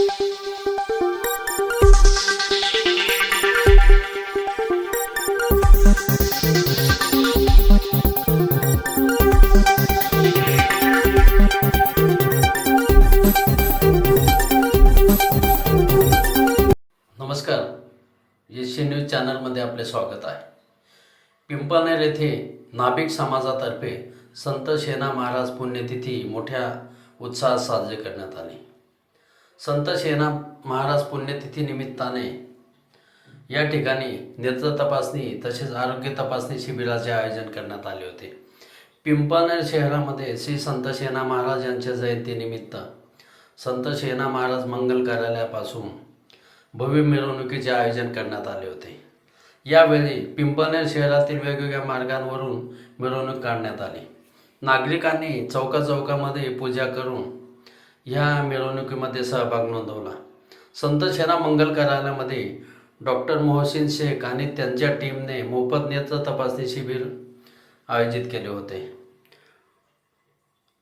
नमस्कार. Asian news चॅनलमध्ये आपले स्वागत आहे. पिंपळनेर येथे नाभिक समाजातर्फे संत शेना महाराज पुण्यतिथी मोठ्या उत्साहात साजरी करण्यात आली. संत शेना महाराज पुण्यतिथी निमित्ताने या ठिकाणी नेत्र तपासणी तसेच आरोग्य तपासणी शिबिराचे आयोजन करण्यात आले होते. पिंपळनेर शहरामध्ये श्री संत शेना महाराज यांच्या जयंतीनिमित्त संत शेना महाराज मंगल कार्यालयापासून भव्य मिरवणुकीचे आयोजन करण्यात आले होते. यावेळी पिंपळनेर शहरातील वेगवेगळ्या मार्गांवरून मिरवणूक काढण्यात आली. नागरिकांनी चौका चौकामध्ये पूजा करून ह्या मिरवणुकीमध्ये सहभाग नोंदवला. संत शेना मंगल कार्यालयामध्ये डॉक्टर मोहसिन शेख आणि त्यांच्या टीमने मोफत नेत्र तपासणी शिबिर आयोजित केले होते.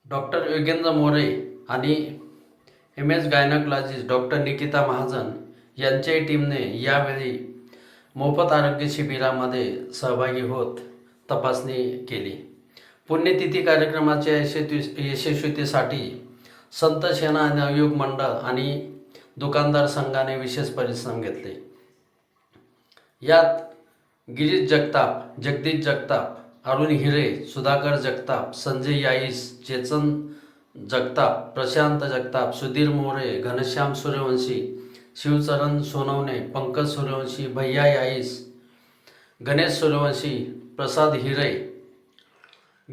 डॉक्टर योगेंद्र मोरे आणि M S gynaecologist doctor Nikita Mahajan यांच्याही टीमने यावेळी मोफत आरोग्य शिबिरामध्ये सहभागी होत तपासणी केली. पुण्यतिथी कार्यक्रमाच्या यशस्वी यशस्वीतेसाठी संत सेना नवयुग मंडळ आणि दुकानदार संघाने विशेष परिश्रम घेतले. यात गिरीश जगताप जगदीश जगताप अरुण हिरे सुधाकर जगताप संजय याईस चेतन जगताप प्रशांत जगताप सुधीर मोरे घनश्याम सूर्यवंशी शिवचरण सोनवणे पंकज सूर्यवंशी भैया याईस गणेश सूर्यवंशी प्रसाद हिरे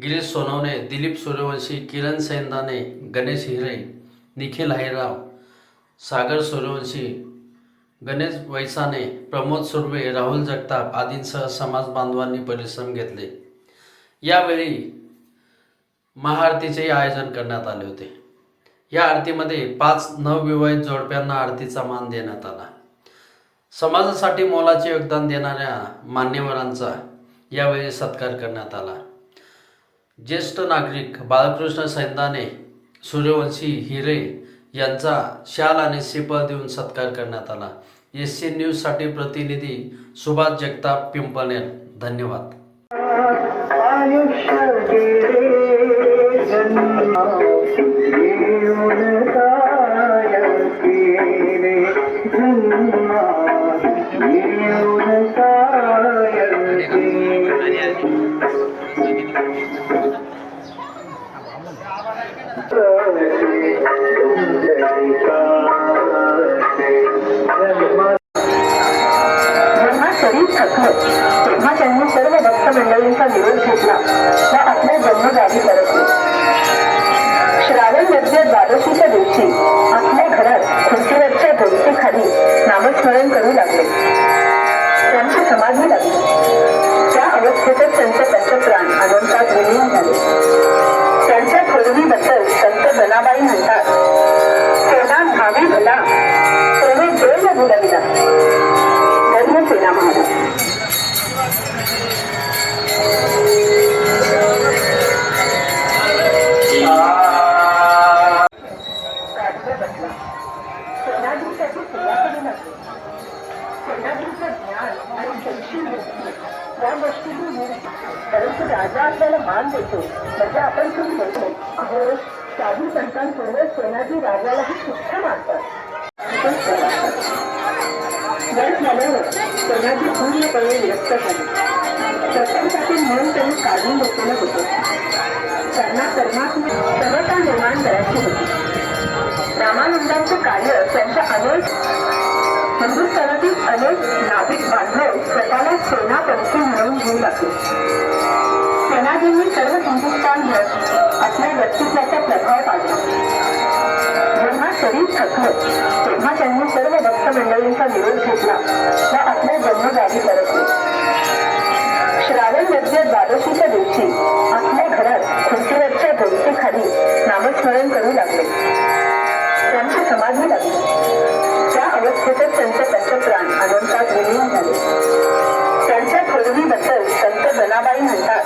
गिरीश सोनवणे दिलीप सूर्यवंशी किरण सैंदाने गणेश हिरे निखिल हैराव सागर सूर्यवंशी गणेश वैसाने प्रमोद सुर्वे राहुल जगताप आदींसह समाज बांधवांनी परिश्रम घेतले. यावेळी महाआरतीचेही आयोजन करण्यात आले होते. या आरतीमध्ये पाच नवविवाहित जोडप्यांना आरतीचा मान देण्यात आला. समाजासाठी मोलाचे योगदान देणाऱ्या मान्यवरांचा यावेळी सत्कार करण्यात आला. ज्येष्ठ नागरिक बाळकृष्ण सैंदाने सूर्यवंशी हिरे यांचा शाल आणि श्रीफळ देऊन सत्कार करण्यात आला. एस सी न्यूजसाठी प्रतिनिधी सुभाष जगताप पिंपळनेर. धन्यवाद. आयुष्य जेव्हा शरीर थकलं तेव्हा त्यांनी सर्व भक्त मंडळींचा निरोध घेतला. व आपल्या जन्मगावी परतले संशील बुद्धी या गोष्टीतून मिळते परंतु राजा आपल्याला मान देतो म्हणजे आपण खूप मोठे अहो साधू संतांपूर्व सेनाजी राजालाही सुद्धा मानतात वय झाल्यावर सेनाजी पूर्णपणे व्यक्त झाली. प्रपंचातील म्हणून त्यांनी काढून घेतलेलं होतं. त्यांना परमात्मा समता निर्माण करायची होती. रामानंदांचे कार्य त्यांच्या अनेक हिंदुस्थानातील अनेक नाभिक बांधव स्वतःला सेनापती म्हणून घेऊ लागले. सेनाजींनी सर्व हिंदुस्थानभर आपल्या व्यक्तित्वाचा प्रभाव पाडला. जेव्हा शरीर थकलं तेव्हा त्यांनी सर्व संत मंडळींचा निरोप घेतला व आपल्या जन्मदारी परतले श्रावण यज्ञ द्वादशीच्या दिवशी आपल्या घरात खुर्चीवरच्या धोकेखाली नामस्मरण करू लागले त्यांची समाधी लागली त्या अवस्थेतच त्यांचे पंचप्राण अनंतात विलीन झाले त्यांच्या थोरवीबद्दल संत जनाबाई म्हणतात